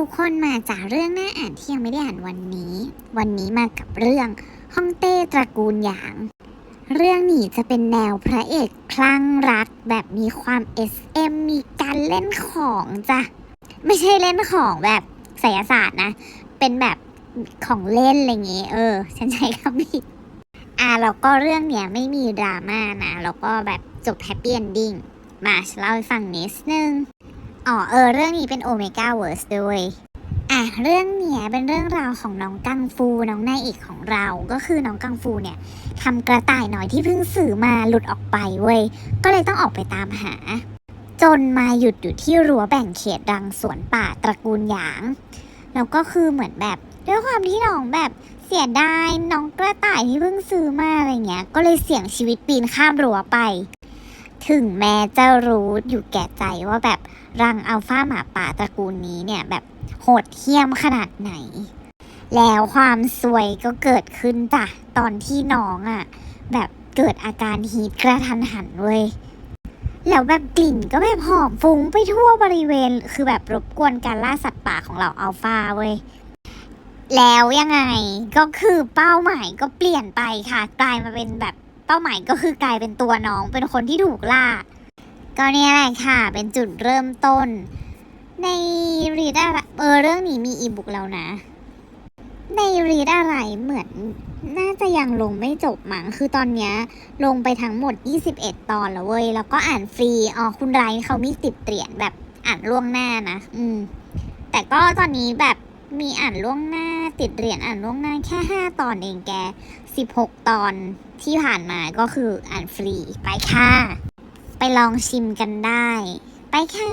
ทุกคนมาจากเรื่องหน่าอ่านที่ยังไม่ได้อ่านวันนี้ วันนี้มากับเรื่องฮ่องเต้ตระกูลหยาง เรื่องนี้จะเป็นแนวพระเอกคลั่งรักแบบมีความ SM มีการเล่นของจ้ะ ไม่ใช่เล่นของแบบไสยศาสตร์นะ เป็นแบบของเล่นอะไรเงี้ยเออ ฉันใช้คำผิด อะแล้วก็เรื่องเนี้ยไม่มีดราม่านะ แล้วก็แบบจบแฮปปี้เอนดิ้ง มาเล่าให้ฟังนิดนึง อ๋อเออเรื่องนี้เป็นโอเมก้าเวิร์สด้วยอะเรื่องเนี้ยเป็นเรื่องราวของน้องกังฟูน้องนายเอกของเราก็คือน้องกังฟูเนี่ยทำกระต่ายน้อยที่เพิ่งสื่อมาหลุดออกไปเว้ยก็เลยต้องออกไปตามหา จนมาหยุดอยู่ที่รั้วแบ่งเขตรังสวนป่าตระกูลหยางแล้วก็คือเหมือนแบบด้วยความที่น้องแบบเสียดายน้องกระต่ายที่เพิ่งซื้อมาอะไรเงี้ย ก็เลยเสี่ยงชีวิตปีนข้ามรั้วไป ถึงแม้จะรู้อยู่แก่ใจว่าแบบรังอัลฟาหมาป่าตระกูลนี้เนี่ยแบบโหดเหี้ยมขนาดไหน แล้วความซวยก็เกิดขึ้นจ้ะตอนที่น้องอะ่ะ แบบเกิดอาการฮีทกระทันหันเว้ยแล้วแบบกลิ่นก็แบบหอมฟุ้งไปทั่วบริเวณ คือแบบรบกวนการล่าสัตว์ป่าของเราอัลฟาเว้ยแล้วยังไงก็คือเป้าหมายก็เปลี่ยนไปค่ะ กลายมาเป็นแบบ เป้าหมายก็คือกลายเป็นตัวน้องเป็นคนที่ถูกล่า ก็เนี่ยแหละค่ะ เป็นจุดเริ่มต้น ในรีดอะไรเออเรื่องนี้มีอีบุ๊กแล้วนะ ในรีดอะไรเหมือนน่าจะยังลงไม่จบมั้งคือตอนเนี้ยลงไปทั้งหมด 21 ตอนแล้วเว้ย แล้วก็อ่านฟรี อ๋อ คุณไรเขามีติดเหรียญแบบอ่านล่วงหน้านะ อืม แต่ก็ตอนนี้แบบมีอ่านล่วงหน้า ติดเหรียญอ่านล่วงหน้าแค่ 5 ตอนเองแก 16 ตอนที่ผ่านมาก็คืออ่านฟรีไปค่ะ ไปลองชิมกันได้ ไปค่ะ